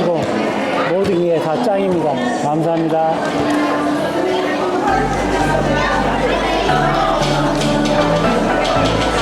해주시고 모든 게다 짱입니다. 감사합니다. 자.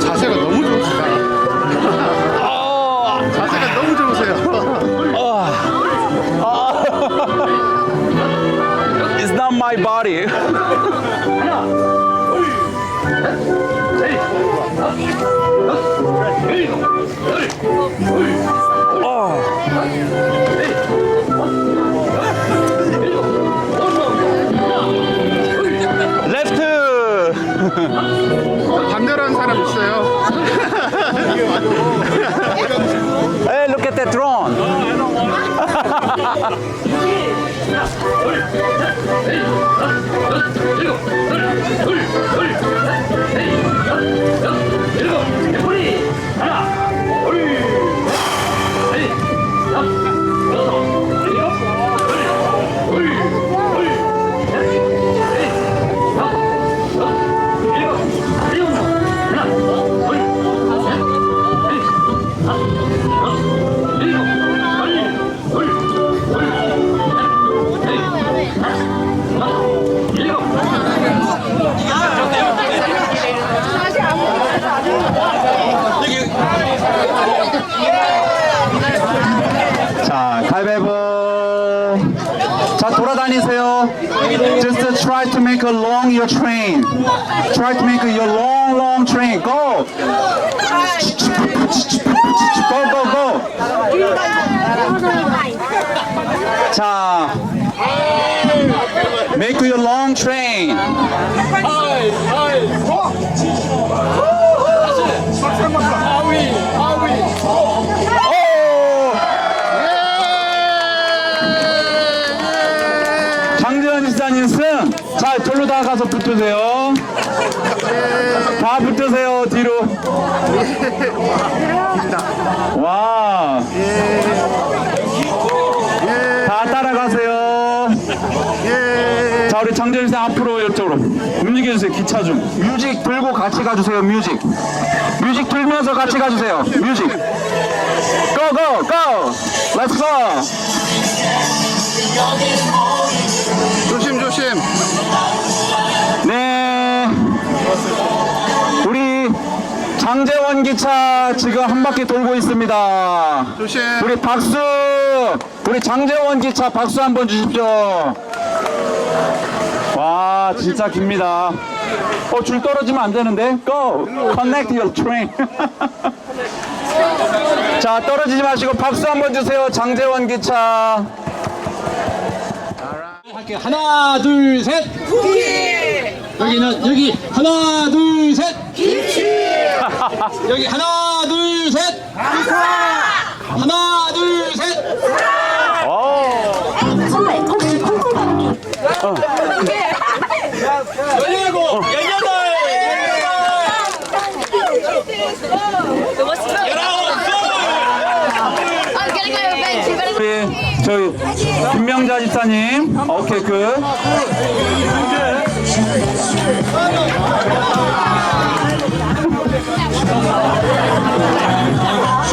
자세가 너무 좋으시다. 자세가 너무 좋으세요. It's not my body. 레프트. 반대로 한 사람 있어요. Hey, look at that drone. 자, your train. Try to make your long, long train. Go. Go, go, go. 자, make your long train. 오! 자, 절로 다 가서 붙으세요. 다 붙으세요, 뒤로. 와. 다 따라가세요. 자, 우리 장재일 씨 앞으로 이쪽으로 움직여주세요. 기차 좀. 뮤직 들고 같이 가주세요. 뮤직. 뮤직 들면서 같이 가주세요. 뮤직. Go, go, go. 장재원 기차 지금 한 바퀴 돌고 있습니다. 조심. 우리 박수! 우리 장재원 기차 박수 한번 주십시오. 와, 진짜 깁니다. 어, 줄 떨어지면 안 되는데? Go! Connect your train. 자, 떨어지지 마시고 박수 한번 주세요. 장재원 기차. 할게요. 하나, 둘, 셋. 여기는 여기 하나, 둘, 셋. 여기 하나, 둘, 셋. 하나, 둘, 셋. 선배 혹시 콩콩 열리고 열여덟. I'm my revenge. You better 우리 저희 김명자 집사님. 오케이, 그.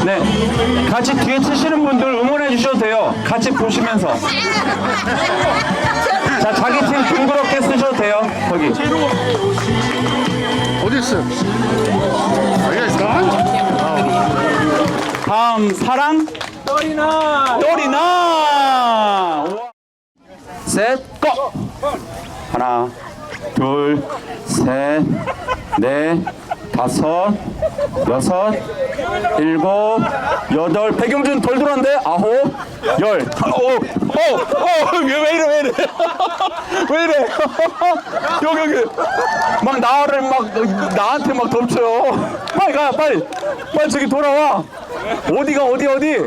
네. 같이 뒤에 치시는 분들 응원해 주셔도 돼요. 같이 보시면서. 자, 자기 팀 둥그렇게 쓰셔도 돼요. 거기. 어디 있어? 여기가 있어. 다음 사랑 또리나 또리나 셋 고! 하나 둘셋넷 다섯 여섯 일곱 여덟. 백영준 덜 돌았는데 아홉 열 오 오오왜 이래 왜 이래? 왜 이래? 여기 여기. 막 나를 막 나한테 막 덮쳐요. 빨리 가 빨리. 빨리 저기 돌아와. 어디가 어디 어디?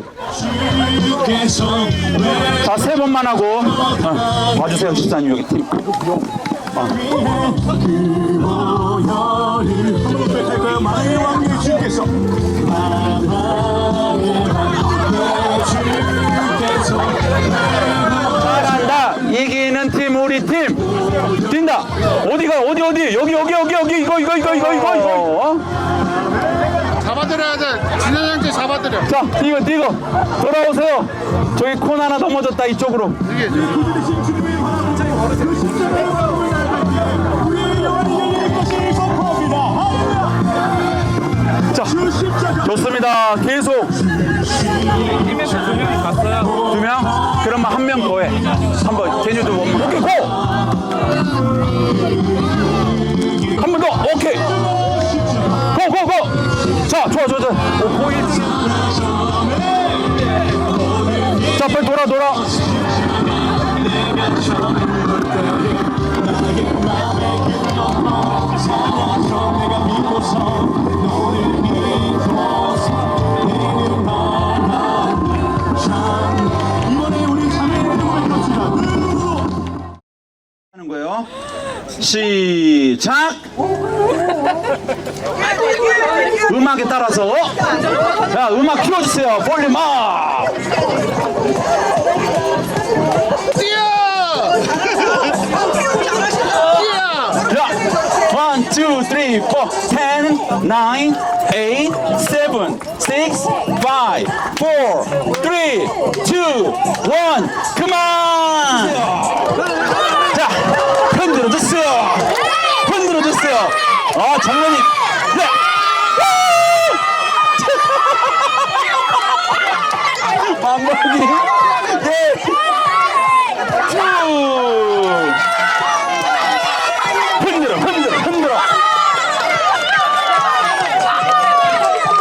자 세 번만 하고. 어, 봐주세요 집사님 여기. 팀 잘한다. 이기는 팀 우리 팀. 뛴다. 어디가 어디 어디? 여기 여기 여기 여기. 이거 이거 이거 이거 이거 이거. 어? 잡아드려야 돼. 진현 형제 잡아드려. 자 뛰고 뛰고. 돌아오세요. 저기 콘 하나 넘어졌다 이쪽으로. 이게 좋습니다. 계속. 두 명? 그러면 한 명 더해. 한번 개뉴도 원문 오케이 고! 한 번 더 오케이! 고 고 고! 자 좋아 좋아 좋아. 오, 고 1등 자 빨리 돌아 돌아. 하는 시작 음악에 따라서 자 음악 키워주세요 볼륨 업 뛰어! 뛰어! 자, one, two, three, four, ten, nine, eight, seven, six, five, four, three, two, one, 그만! 자, 흔들어 주세요. 흔들어 주세요. 아, 장면이. 네. 우! 반복이. 네. 쭉. 흔들어 흔들어 흔들어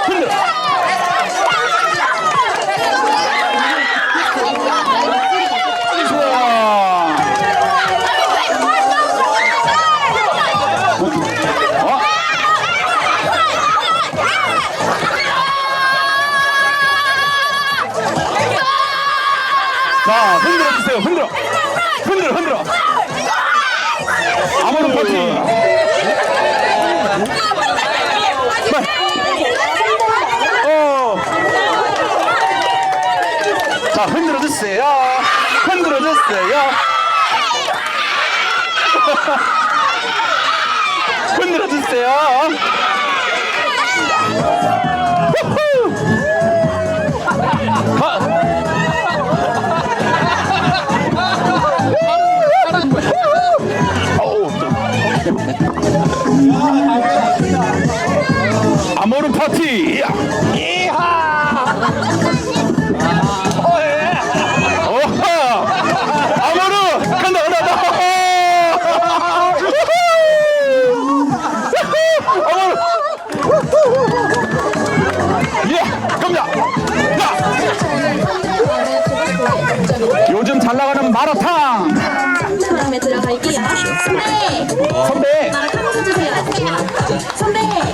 흔들어 좋아 어? 자 흔들어 주세요 흔들어 흔들어 흔들어 아모르 파티. 어. 자, 흔들어 주세요. 흔들어 주세요. 흔들어 주세요. 아모르 파티.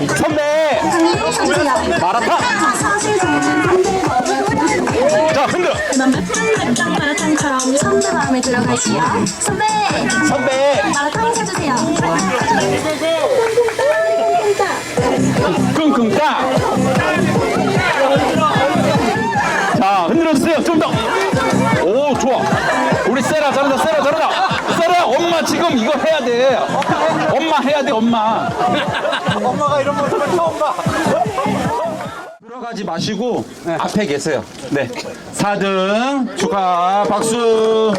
선배! 선배. 마라탕. 선배 자, 흔들어. 선배. 선배! 선배. 마라탕 딱. 자, 흔들어 주세요. 좀 더. 오, 좋아. 우리 세라 잘한다. 세라 잘한다. 세라, 엄마 지금 이거 해야 돼. 엄마 해야 돼, 엄마. 엄마가 이런 모습을 처음 봐. 들어가지 마시고 앞에 계세요. 네. 4등 축하 박수.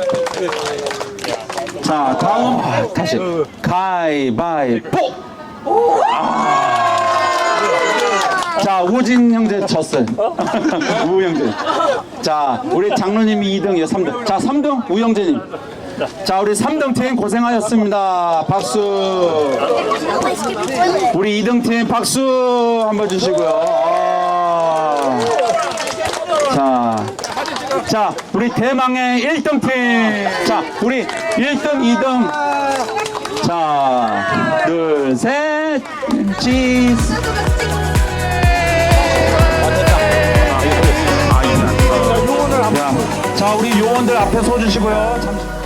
자, 다음 아, 다시 가위바위보. 자, 우진 형제 졌어요. 우 형제. 자, 우리 장로님이 2등이요, 3등. 자, 3등 우 형제님. 자, 우리 3등 팀 고생하셨습니다. 박수. 우리 2등 팀 박수 한번 주시고요. 아. 자. 자, 우리 대망의 1등 팀. 자, 우리 1등, 2등. 자, 둘, 셋, 치즈. 자, 우리 요원들 앞에 서주시고요. 잠시.